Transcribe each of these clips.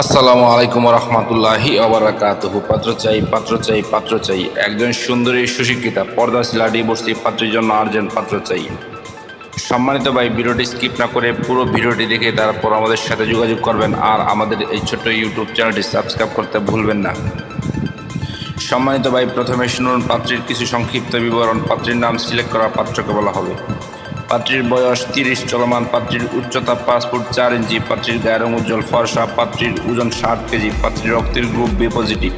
আসসালামু আলাইকুম রহমতুল্লাহি আবরাকাতহু পাত্র চাই পাত্র চাই পাত্র চাই। একজন সুন্দরী সুশিক্ষিতা পর্দা সিলাডি বস্তি, পাত্রের জন্য আর্জেন পাত্র চাই। সম্মানিত ভাই, ভিডিওটি স্কিপ না করে পুরো ভিডিওটি দেখে তারপর আমাদের সাথে যোগাযোগ করবেন আর আমাদের এই ছোট্ট ইউটিউব চ্যানেলটি সাবস্ক্রাইব করতে ভুলবেন না। সম্মানিত ভাই, প্রথমে শুনুন পাত্রীর কিছু সংক্ষিপ্ত বিবরণ। পাত্রীর নাম সিলেক্ট করা পাত্রকে বলা হবে। পাত্রীর বয়স তিরিশ, চলমান পাত্রীর উচ্চতা পাঁচ ফুট চার ইঞ্চি, পাত্রীর গায়ের উজ্জ্বল, ফর্সা, পাত্রীর ওজন ষাট কেজি, পাত্রীর রক্তের গ্রুপ বি পজিটিভ।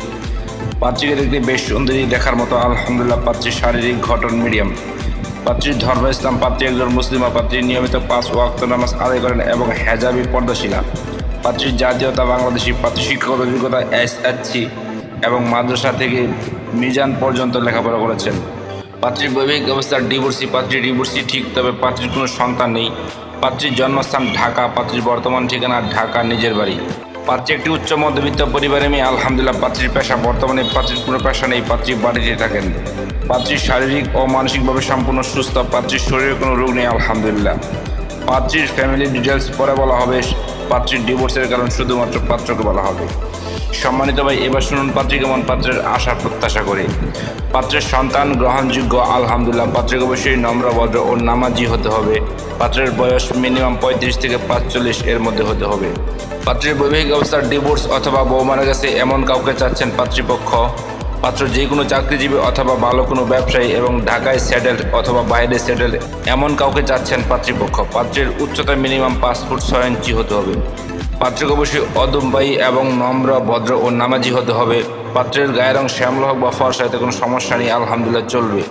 পাত্রীকে দেখতে বেশ সুন্দরী দেখার মতো, আলহামদুলিল্লাহ, পাত্রীর শারীরিক ঘটন মিডিয়াম। পাত্রীর ধর্ম, ইসলাম, পাত্রী একজন মুসলিমা পাত্রী নিয়মিত পাঁচ ওয়াক্ত নামাজ আদায় করেন এবং হেজাবি পর্দাশীলা। পাত্রীর জাতীয়তা বাংলাদেশি পাত্রী শিক্ষাগত অভিজ্ঞতা এস এবং মাদ্রাসা থেকে মিজান পর্যন্ত লেখাপড়া করেছেন। পাত্রীর বৈবাহিক অবস্থার ডিভোর্সি পাত্রী ডিভোর্সি ঠিক, তবে পাত্রীর কোনো সন্তান নেই। পাত্রীর জন্মস্থান ঢাকা, পাত্রীর বর্তমান ঠিকানা ঢাকা, নিজের বাড়ি। পাত্রী একটি উচ্চ মধ্যবিত্ত পরিবারে মেয়ে, আলহামদুলিল্লাহ, পাত্রীর পেশা বর্তমানে, পাত্রীর কোনো পেশা নেই, পাত্রী বাড়িতে থাকেন। পাত্রীর শারীরিক ও মানসিকভাবে সম্পূর্ণ সুস্থ, পাত্রীর শরীরে কোনো রোগ নেই, আলহামদুলিল্লাহ। পাত্রীর ফ্যামিলি ডিটেলস পরে বলা হবে, পাত্রীর ডিভোর্সের কারণ শুধুমাত্র পাত্রকে বলা হবে। সম্মানিত ভাই, এবার শুনুন পাত্রী কেমন পাত্রের আশা প্রত্যাশা করে। পাত্রের সন্তান গ্রহণযোগ্য, আলহামদুলিল্লাহ। পাত্রকে অবশ্যই নম্র, ভদ্র ও নামাজি হতে হবে। পাত্রের বয়স মিনিমাম পঁয়ত্রিশ থেকে পাঁচচল্লিশ এর মধ্যে হতে হবে। পাত্রের বৈবাহিক অবস্থার ডিভোর্স অথবা বউ মারা গেছে এমন কাউকে চাচ্ছেন পাত্রীপক্ষ। পাত্র যে কোনো চাকরিজীবী অথবা ভালো কোনো ব্যবসায়ী এবং ঢাকায় সেটেল অথবা বাইরে সেটেল এমন কাউকে চাচ্ছেন পাত্রীপক্ষ। পাত্রের উচ্চতা মিনিমাম পাঁচ ফুট ছয় ইঞ্চি হতে হবে। পাত্রকে অবশ্যই অদম্বায়ী এবং নম্র, ভদ্র ও নামাজি হতে হবে। পাত্রের গায়ের রং শ্যামল হোক বা ফর্সা এতে কোনো সমস্যা নেই, আলহামদুলিল্লাহ চলবে।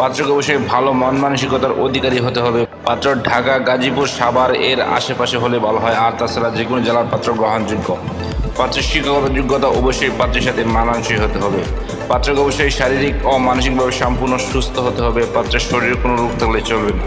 পাত্রকে অবশ্যই ভালো মন মানসিকতার অধিকারী হতে হবে। পাত্র ঢাকা, গাজীপুর, সাভার এর আশেপাশে হলে ভালো হয়, আর তাছাড়া যে কোনো জেলার পাত্র গ্রহণযোগ্য। পাত্রের শিক্ষাগত যোগ্যতা অবশ্যই পাত্রের সাথে মানানসই হতে হবে। পাত্রকে অবশ্যই শারীরিক ও মানসিকভাবে সম্পূর্ণ সুস্থ হতে হবে। পাত্রের শরীরে কোনো রোগ থাকলে চলবে না।